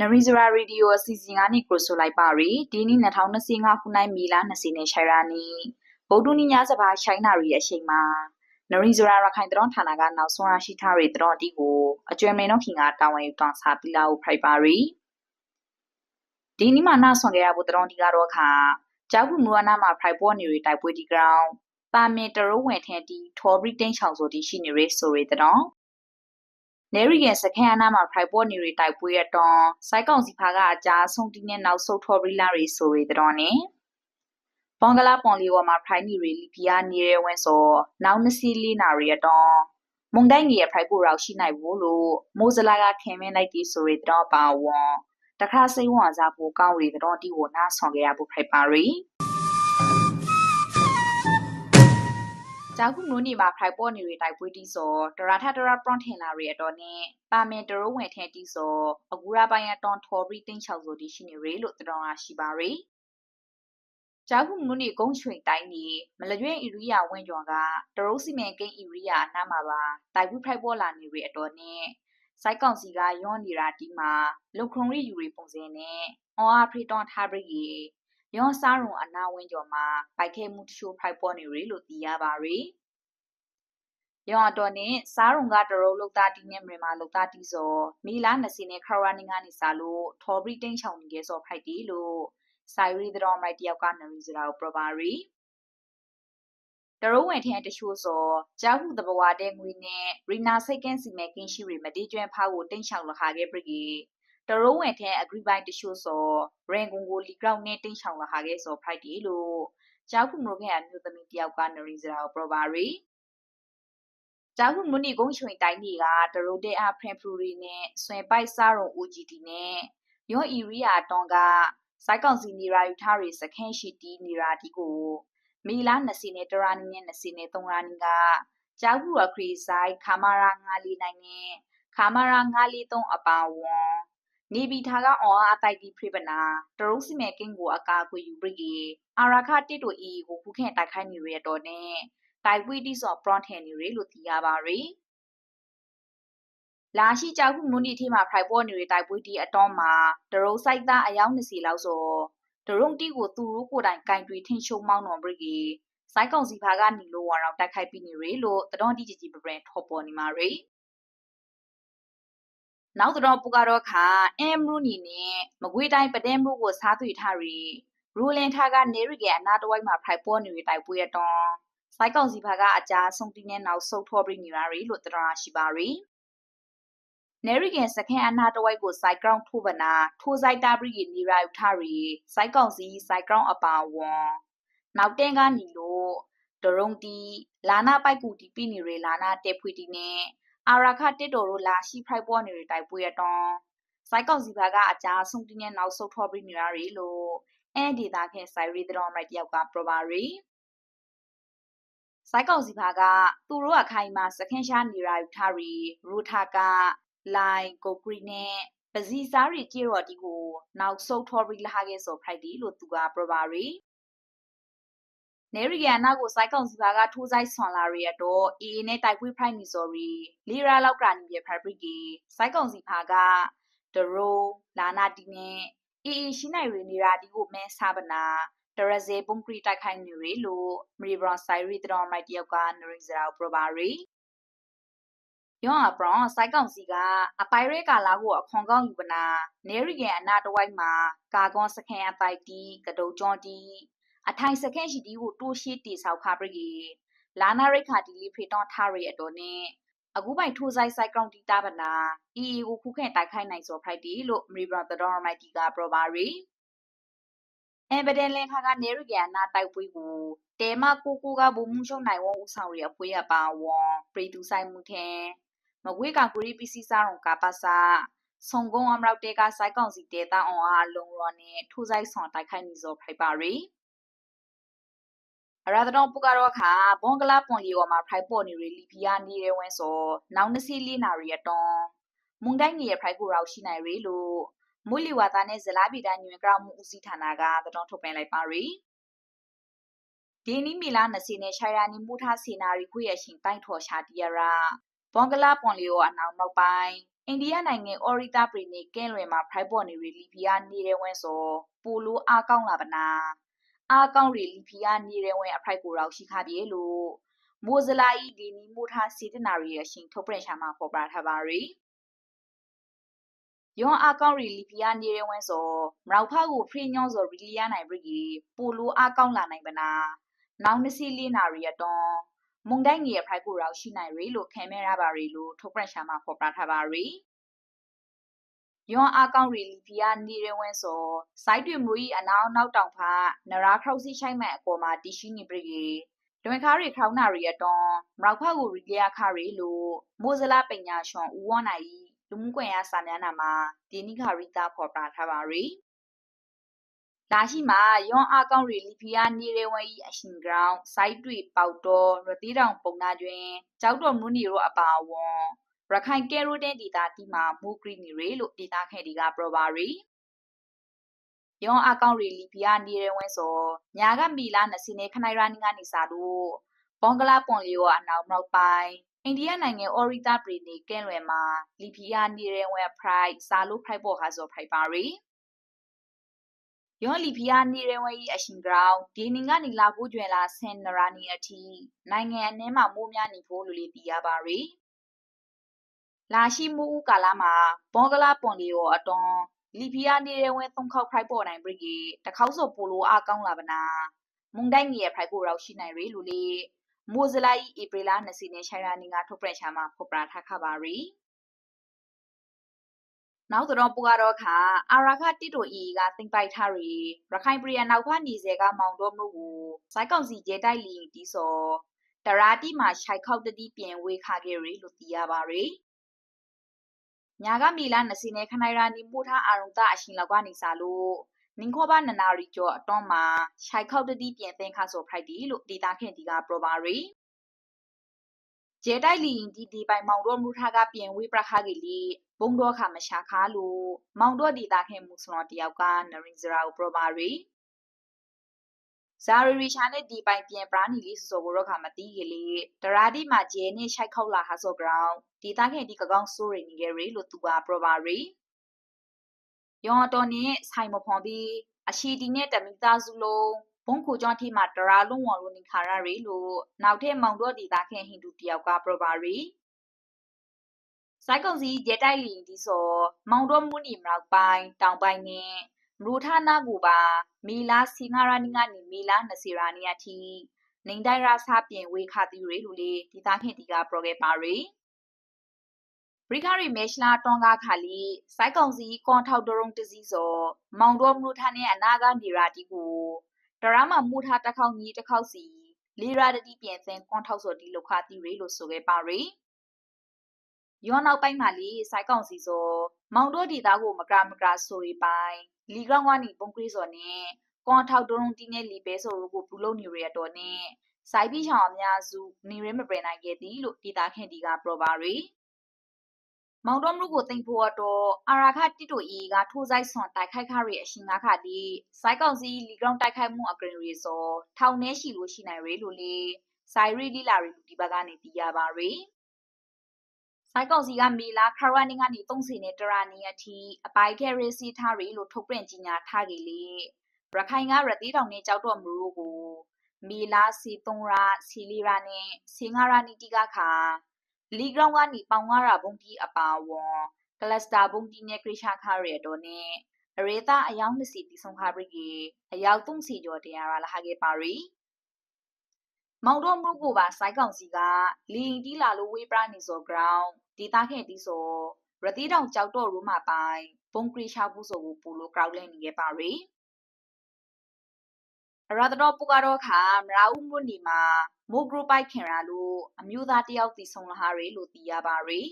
နရီဇရာရေဒီယိုအစီအစဉ်ကနေကိုဆိုလိုက်ပါရီဒီနေ့2025ခုနှစ်မီလာ20နဲ့ရှိုင်ရာနီဗုဒ္ဓနိညာစဘာရှိုင်းနာရီအချိန်မှာနရီဇရာရခိုင်တရောဌာနကနောက်ဆုံးရရှိထားတဲ့တရောတီကိုအကျွမ်းမင်းတို့ခင်ကတာဝန်ယူတောင်းစားပြီးလာကိုဖိုက်ပါရီဒီနေ့မှနားဆွန်ကြရဖို့တရောတီကတော့ခါကြောက်ခုမူဝနာမှာဖိုက်ပေါ်နေရီတိုက်ပွဲဒီဂရောင်းပါမင်တရုံးဝင်ထဲတီထော်ဘရီတိန်ချောင်ဆိုတီရှိနေရဆိုရတဲ့တော့နေ ရီရဲ့စကန်အနာမှာဖိုက်ပေါ်နေရီတိုက်ပွဲရတော့စိုက်ကောင်စီဖာကအကြားဆုံးတီးနဲ့နောက်ဆုတ်ထော်ဘရီလာရီဆိုရတဲ့တော့နဲ့ဘင်္ဂလားပွန်လီဝါမှာဖိုင်နီရီလီပီယာနေရဝဲဆိုနောက်နစီလီနာရီရတော့မုန်တိုင်းကြီးရဲ့ဖိုက်ပေါ်ရောက်ရှိနိုင်ဘူးလို့မိုးစလာကခင်မင်းလိုက်တီဆိုရတဲ့တော့ပါဝွန်တခါစိတ်ဝင်စားဖို့ကောင်းရီတဲ့တော့ဒီကိုနားဆောင်ကြရဖို့ဖိုက်ပါရီ ကြောက်ခုနိုးနေမှာဖိုက်ပေါ်နေရီတိုက်ပွဲတီစောတရာထတရာပရွန်ထင်လာရီအတော်နဲ့ပါမင်တရုံးဝင်ထဲတီစောအကူရာပိုင်းအတွန်ထော်ဘရီတင်းချောက်ဆိုတီရှိနေရီလို့တတော်လာရှိပါရီကြောက်ခုနိုးနေကုန်းချွေတိုင်းနေမလရွေးအီရီယာဝင်းကျော်ကတရုံးစီမံကိန်းအီရီယာအနားမှာပါတိုက်ပွဲဖိုက်ပေါ်လာနေရီအတော်နဲ့စိုက်ကောင်စီကယွန်နေတာတီမှာလုံခုံရီယူရီပုံစံနဲ့အော်အာဖရီတွ န်ထားဘရီရောစားရုံအနာဝင်းကျော်မှာပိုက်ခဲမှုတချို့ဖိုက်ပေါ်နေရီလို့သိရပါရီယောအတော်နဲ့စားရုံကတရုပ်လောက်သားတီနဲ့မြန်မာလောက်သားတီစောမီလာ20နဲ့ခရဝနင်းကနေစားလို့ထော်ဘရီတင်းချောင်နေခဲ့စောဖိုက်တီလို့ဆိုင်ရီတော်မိုက်တယောက်ကနရီစရာကိုပြပါရီတရုံးဝင်ထဲတချို့စောကြောက်ဟုတဘဝတဲ့ငွေနဲ့ရီနာစိတ်ကင်းစီမဲကင်းရှိရီမတီကျွမ်းဖားကိုတင်းချောင်လခါခဲ့ပြီ တရုံးဝင်ထဲအဂရီဘိုင်တချို့စောရန်ကုန်ကိုလီဂရောင်းနဲ့တင်းချောင်လခါခဲ့စောဖိုက်တီလို့ကြောက်ခုမလို့ခဲ့အမျိုးသမီးတယောက်ကနရီစရာကိုပြပါရီကြောက်ခုမနီကုန်းချွင်တိုင်းကြီးကတရိုတဲအဖရန်ဖရူရီနဲ့ဆွင်ပိုက်စားရုံ OGD နဲ့ယောအီရီယာတွန်ကစိုက်ကောင်စီနီရာယူထားရီစခန်းရှိတီနီရာဒီကိုမီလာ20နဲ့တရာနီနဲ့20နဲ့3ရာနီကကြောက်ခုအခရီဆိုင်ခါမာရာ9လီနိုင်နဲ့ခါမာရာ9လီ3အပါဝွန် နေဘီထာကအော်အတိုက်ဒီဖရိပနာတရုစီမဲကင်းကိုအကာအကွယ်ယူပြီးအာရာခတစ်တို့အီကိုခုခဲတိုက်ခိုင်းနေရတော့နဲ့တိုက်ပွေးတိစောပရွန်ထန်နေရလို့သိရပါရီလာရှိကြောက်ခုမွနီထေးမှာဖိုက်ပေါ်နေတဲ့တိုက်ပွေးတီအတော်မှာဒရုံဆိုင်သားအယောက်20လောက်ဆိုဒရုံတီကိုသူတို့ကိုယ်တိုင်ကင်တွေထင်းရှုံမောင်းတော်ပြီကြီးစိုက်ကောင်စီဖာကနေလို့ဝါတော့တိုက်ခိုက်ပြီးနေရလို့တတော်တီကြီးကြီးပပရင်ထော်ပေါ်နေမှာရီ နောက်တော့ပူကတော့ခါအမ်ရူနီနဲ့မကွေးတိုင်းပဒဲမလို့ကိုစားသွေထားရီရူလင်ထားကနေရီကအနာတဝိုက်မှာဖိုက်ပေါ်နေတဲ့တိုက်ပွဲအတွန်းစိုက်ကောင်စီဘက်ကအကြာဆုံးတင်းနဲ့နောက်ဆုတ်ထောပြီးနေရရီလို့တရရှိပါရီနေရီကန်စခန်းအနာတဝိုက်ကိုစိုက်ကောင်ထိုးပနာထိုးစိုက်တာပြီးနေရယူထားရီစိုက်ကောင်စီစိုက်ကောင်အပါဝွန်နောက်တင်းကနေလို့ဒရုံတီလာနာပိုက်ကူတီပြီးနေရလာနာတက်ဖွေတီနဲ့ အာရာခတစ်တော်တို့လာရှိဖိုက်ပေါ်နေရတိုက်ပွဲအတွန်းစိုက်ကောင်စီဘက်ကအကြာဆုံးတင်းနဲ့နောက်ဆုတ်ထောပြီးနေရရီလို့အဲ့ဒီသားခင်ဆိုင်ရီတော်မိုက်တယောက်ကပရပါရီစိုက်ကောင်စီဖာကသူတို့ကခိုင်မှာစခန်းရှားနေရာယူထားရီရူထာကလိုင်ကိုဂရီနဲ့ပစီစားရီကြေရော်ဒီကိုနောက်ဆုတ်ထော်ရီလာခဲ့ဆိုဖိုက်ဒီလို့သူကပြပါရီ နေရီကနာကိုစိုက်ကောင်စီဖာကထိုးဆိုင်ဆွန်လာရီတော့အေအေနဲ့တိုက်ပွဲဖိုက်နေစော်ရီလီရာလောက်ကနေပြဖက်ဘရီကီစိုက်ကောင်စီဖာကဒရိုလာနာတီနဲ့အေအေရှိနိုင်ရီနေရာဒီကိုမဲစားပနာတရဇေပုံခရီတိုက်ခိုင်နေရလို့မရီဘရွန်ဆိုင်ရီတတော်မိုက်တယောက်ကနရီဇရာပရပါရီယောအပရွန်စိုက်ကောင်စီကအပိုင်ရဲကာလာကိုအခွန်ကောင်းယူပနာနေရီရဲ့အနာတဝိုက်မှာကာကွန်စခင်အပိုက်တီကဒုံကျွန်တီ အထိုင်စခင်ရှိတီကိုတိုးရှိတီဆောက်ခါပရီလာနာရိခါတီလီဖေတွန်ထားရီအတော်နဲ့အခုပိုင်ထိုးဆိုင်ဆိုင်ကောင်တီတာပနာအီအီကိုခုခဲတိုက်ခိုက်နိုင်စောဖိုက်တီလို့မရီဘရွန်တတော်မိုက်တီကပရပါရီအဘဒန်လန်ခါကနေရကနာတိုက်ပွေးကိုတဲမကိုကိုကဘုံမှုရှုံနိုင်ဝဦးဆောင်ရအပွေးရပါဝွန်ပရီတူဆိုင်မှုထဲမကွေးကကူရီပီစီစာရုံကပါစာဆုံကုန်းအမရောက်တဲကစိုက်ကောင်စီတဲတာအောင်အားလုံရောနဲ့ထူဆိုင်ဆောင်တိုက်ခိုက်နေစောဖိုက်ပါရီ အရာတော်ပူကတော့ခါဘွန်ကလာပွန်လီဝါမှာဖိုက်ပေါ်နေရလီပီယာနေရဝင်းစောနောက်နစီလီနာရီအတွန်မုန်တိုင်းကြီးရဲ့ဖိုက်ကိုရောက်ရှိနိုင်ရီလို့မူလီဝါသားနဲ့ဇလာပီတာညွင်ကရမှုဦးစီးဌာနကတတော်ထုတ်ပြန်လိုက်ပါရီဒီနီမီလာနစီနဲ့ရှာယာနီမူထားစီနာရီခွေရရှင်ပိုင်းထော်ရှာတီယရာဘွန်ကလာပွန်လီယိုအနောက်နောက်ပိုင်းအိန္ဒိယနိုင်ငံအော်ရီတာပရီနေကဲလွယ်မှာဖိုက်ပေါ်နေရီလီဖီယာနေတဲ့ဝဲစောပိုလိုအားကောင်းလာပနာ အားကောင်းရီလီဖီယာနေတဲ့ဝဲအဖိုက်ကိုရောက်ရှိခပြေလို့မိုဇလာဤဒီနီမိုထားစီတနာရီရဲ့ရှင်ထုတ်ပြန်ရှာမှာပေါ်ပြထားပါရီယွန်အားကောင်းရီလီဖီယာနေတဲ့ဝဲစောမရောက်ဖားကိုဖရီညောစောရီလီယာနိုင်ပြီပိုလိုအားကောင်းလာနိုင်ပနာနောင်နစီလီနာရီရတော့မုန်တိုင်းငယ်ဖိုက်ကိုရောက်ရှိနိုင်ရီလို့ခံမဲရပါရီလို့ထုတ်ပြန်ရှာမှာပေါ်ပြထားပါရီ ယွန်အကောင်ရီလီဖီယာနေရဝင်းစောစိုက်တွေမူဤအနောက်နောက်တောင်ဖာနရာခေါစီချိုင်မဲ့အပေါ်မှာတီရှိနေပြီလွင်ခါရီခေါနာရီအတွန်မရောက်ဖာကိုရီလျာခါရီလို့မိုဇလာပညာရှင်ဦးဝွန်နိုင်လူမှုကွန်ရက်စာမျက်နှာမှာဒီနိခါရီတာဖော်ပြထားပါရီလာရှိမှာယွန်အကောင်ရီလီဖီယာနေရဝင်းဤအရှင်ဂရောင်းစိုက်တွေပေါတော်ရတိတောင်ပုံနာကျွင်းကြောက်တော်မူနီရောအပါဝွန် ရခိုင်ကဲရိုတဲ့ဒေတာတီမှာမူဂရီနီရီလို့ဒေတာခဲဒီကပရပါရီယောအကောင့်ရီလီပီယာနေရဝဲစောညာကမီလာနစီနေခနိုင်ရာနီကနေစာတို့ဘွန်ဂလာပွန်လီယိုအနောက်နောက်ပိုင်းအိန္ဒိယနိုင်ငံအော်ရီတာပရီနေကဲလွယ်မှာလီပီယာနေရဝဲဖရိုက်စာလို့ဖရိုက်ပေါ်ဟာစောဖရိုက်ပါရီယောလီဖီယာနေရဝဲဤအရှင်ဂရောင်းဒီနင်ကနေလာဖို့ကျွယ်လာဆန်နရာနီအထိနိုင်ငံအနှဲမှာမိုးများနေဖို့လိုလေးပြရပါရီ လာရှိမှုဦးကာလာမှာဘောဂလာပွန်လီယောအတွန်လီဖီယာနေတဲ့ဝဲသုံးခေါက်ဖိုက်ပေါ်နိုင်ပြီကတခေါက်စောပိုလိုအားကောင်းလာပနာမုန်တိုင်းငယ်ဖိုက်ကိုရောက်ရှိနိုင်ရီလူလေးမိုဇလိုက်ဧပြီလ20နဲ့ရှိုင်ရာနီကထုတ်ပြန်ချမှာဖော်ပြထားခပါရီနောက်တော့ပူကတော့ခါအာရာခတိတိုအီကတင်ပိုက်ထားရီရခိုင်ပြည်နောက်ဖာနေစေကမောင်တော်မှုကိုစိုက်ကောင်စီကျဲတိုက်လီတီစောတရာတိမှာရှိုက်ခောက်တတိပြင်ဝေခခဲ့ရီလို့သိရပါရီ ညာကမီလာနစီနေခနိုင်ရာနီပို့ထားအာရုံတာအရှင်လောက်ကနေစားလို့နင်ခေါ်ပါနနာရီကျော်အတွန်းမှာရှိုက်ခောက်တတိပြင်သင်ခါဆိုဖိုက်တီလို့ဒေတာခင်ဒီကပရပါရီကျဲတိုက်လီဒီဒီပိုင်မောင်တော့မူထားကပြင်ဝေးပရခါကြီးလီဘုံတော့ခါမရှာခါလို့မောင်တော့ဒေတာခင်မူစလောတယောက်ကနရင်ဇရာကိုပရပါရီ ဇာရီရီရှာနဲ့ဒီပိုင်ပြန်ပရာနီလေးဆိုဆိုကိုတော့ခါမတီးကလေးဒရာဒီမှာဂျဲနဲ့ရှိုက်ခောက်လာဟာဆိုဂရောင်းဒီသားခင်ဒီကကောင်းဆိုရီနီကရီလို့သူကပရပါရီယောတော်နဲ့ဆိုင်မဖွန်ပြီးအရှိတီနဲ့တမီသားစုလုံးဘုံခိုကြောင့်ထိမှာဒရာလုံးဝန်လို့နေခါရရီလို့နောက်ထပ်မောင်တော့ဒီသားခင်ဟိန္ဒူတယောက်ကပရပါရီစိုက်ကုံစီရဲတိုက်လီဒီဆိုမောင်တော့မူနီမရောက်ပိုင်းတောင်ပိုင်းနဲ့ မရူထနာကူပါမီလာစီငါရာနီငါနီမီလာနစီရာနီယာတီနေတိုင်းရာစာပြင်ဝေခတိရီလူလေးဒီသားခင်ဒီကပရိုဂရမ်ပါရီဘရိကာရီမဲရှလာတွန်ကခါလီစိုက်ကောင်စီကွန်ထောက်ဒရုံတစီစောမောင်တော်မူထနဲ့အနာကနေရာတီကိုတရမမူထတစ်ခေါက်ကြီးတစ်ခေါက်စီလီရာတတိပြင်စင်ကွန်ထောက်စောဒီလောက်ခတိရီလို့ဆိုခဲ့ပါရီ ယောနောက်ပိုင်းမှာလီစိုက်ကောင်စီစောမောင်တို့ဒီသားကိုမကမကဆိုရီပိုင်းလီကောင်ကနီပုံကလေးစောနဲ့ကွန်ထောက်ဒရုံတီနဲ့လီပဲဆိုကိုဘူးလုံးနေရတော့နဲ့စိုက်ပြီးချောင်အများစုနေရမပယ်နိုင်ခဲ့သည်လို့ဒေတာခင်ဒီကပရောပါရီမောင်တော်မှုကိုတင်ဖို့တော့အာရာခတိတိုအီကထိုးဆိုင်ဆွန်တိုက်ခိုက်ခရီအရှင်ငါခတိစိုက်ကောင်စီလီကောင်တိုက်ခိုက်မှုအကရင်ရီစောထောင်နေရှိလို့ရှိနိုင်ရလို့လေဆိုင်ရီလီလာရီလူဒီဘကနေတီးရပါရီ စိုက်ကောင်စီကမီလာခရဝနီကနေ30နဲ့တရာနီအထိအပိုင်ကရီစီထားရီလို့ထုတ်ပြန်ကြီးညာထားကြလေရခိုင်ကရတိတောင်နဲ့ကြောက်တော့မလို့ကိုမီလာစီ3ရာစီလီရာနဲ့စီငါရာနီတီကခါလီဂရောင်းကနေပေါင်ငါရာဘုံတီအပါဝွန်ကလစတာဘုံတီနဲ့ခရရှာခါရဲတော့နဲ့အရေတာအယောင်20တီဆုံးခါပရိကေအယောက်30ကျော်တရားရလာဟာကေပါရီမောင်တော်မှုကိုပါစိုက်ကောင်စီကလီတီလာလိုဝေးပရနေစောဂရောင်း ဒေတာခဲ့တီစောရတိတောင်ကြောက်တော့ရူမှာပိုင်ဘုံခရရှာဘူးဆိုကိုပူလိုကရောက်လဲနေခဲ့ပါရီရတတော်ပူကတော့ခါမရာဦးမှုနီမှာမိုဂရိုပိုက်ခင်ရာလို့အမျိုးသားတယောက်တည်ဆုံလာဟာရီလို့သိရပါရီ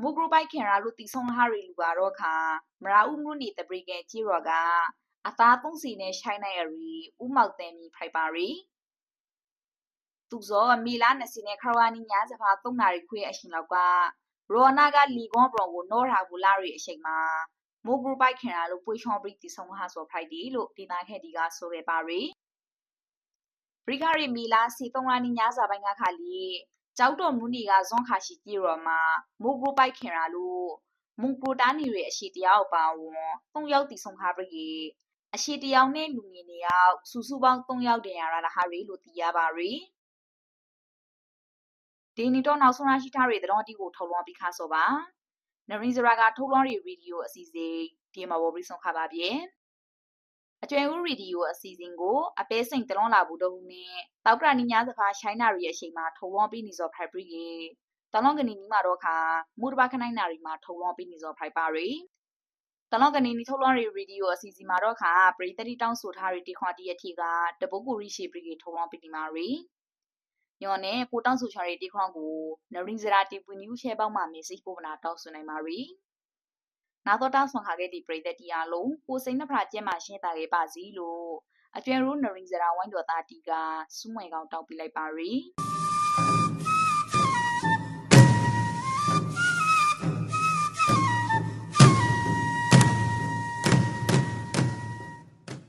မိုဂရိုပိုက်ခင်ရာလို့တည်ဆုံလာဟာရီလူကတော့ခါမရာဦးမှုနီတပရိကဲကြီးရော်ကအသားသုံးစီနဲ့ရှိုင်းနိုင်ရီဥမောက်တဲ့မီဖိုက်ပါရီ သူဇောမီလာနစီနဲ့ခရဝနီညာစဖာ၃နာရီခွေအရှင်လောက်ကရောနာကလီကွန်ဘရောကိုနောရာဘူလာရီအချိန်မှာမိုးဂရူပိုက်ခင်ရာလို့ပွေချောပရိတီဆုံးဟာဆိုဖိုက်ဒီလို့ဒေတာခဲ့ဒီကဆိုခဲ့ပါရီဘရိဂရီမီလာစီသုံးလာနီညာစာပိုင်းကခါလီကျောက်တော်မူနီကဇွန်ခါရှိကြည့်ရောမှာမုတ်ပရိုပိုက်ခင်ရာလို့မုန်ပရိုတာနီရဲ့အရှိတရားကိုပါဝန်၃ယောက်တီဆုံးခါပြီအရှိတယောက်နဲ့လူငယ်နေရောက်စုစုပေါင်း၃ယောက်တင်ရတာဟာရီလို့သိရပါရီ ဒီနီတော့နောက်ဆုံးရရှိထားတဲ့တဲ့တော်တီကိုထုတ်လွှင့်ပြီးခါဆိုပါနရင်ဇရာကထုတ်လွှင့်ရီဗီဒီယိုအစီအစဉ်ဒီမှာပေါ်ပြီးဆုံးခါပါပြေအကျွဲဦးရေဒီယိုအစီအစဉ်ကိုအပဲစိန်တလွန်လာဘူးတော့နဲ့တောက်ကရနီညာစကားရှိုင်းနာရီအချိန်မှာထုံဝေါပြီးနေစောဖိုက်ပရီကေတလွန်ကနီနီမှာတော့ခါမူတဘာခနိုင်နာရီမှာထုံဝေါပြီးနေစောဖိုက်ပါရီတလောကနီနီထုတ်လွှင့်ရီရေဒီယိုအစီအစဉ်မှာတော့ခါပရိသတိတောင်းဆိုထားရီတီခွန်တီအထီကတပုတ်ကူရီရှိပရီကေထုတ်လွှင့်ပြီးနေမှာရီ ညောနဲ့ကိုတောင်းဆိုချရီတီခွန်ကိုနရင်ဇရာတီပူနျူးရှဲပေါက်မှာမေ့စိပို့မနာတောင်းဆိုနိုင်ပါရီနာတော့တောင်းဆွန်ခါခဲ့ဒီပရိသတ်တီအားလုံးကိုစိန်နဖရာကျဲမှာရှင်းတာခဲ့ပါစီလို့အကျွဲရိုးနရင်ဇရာဝိုင်းတော်သားတီကစူးမွေကောင်တောင်းပြလိုက်ပါရီ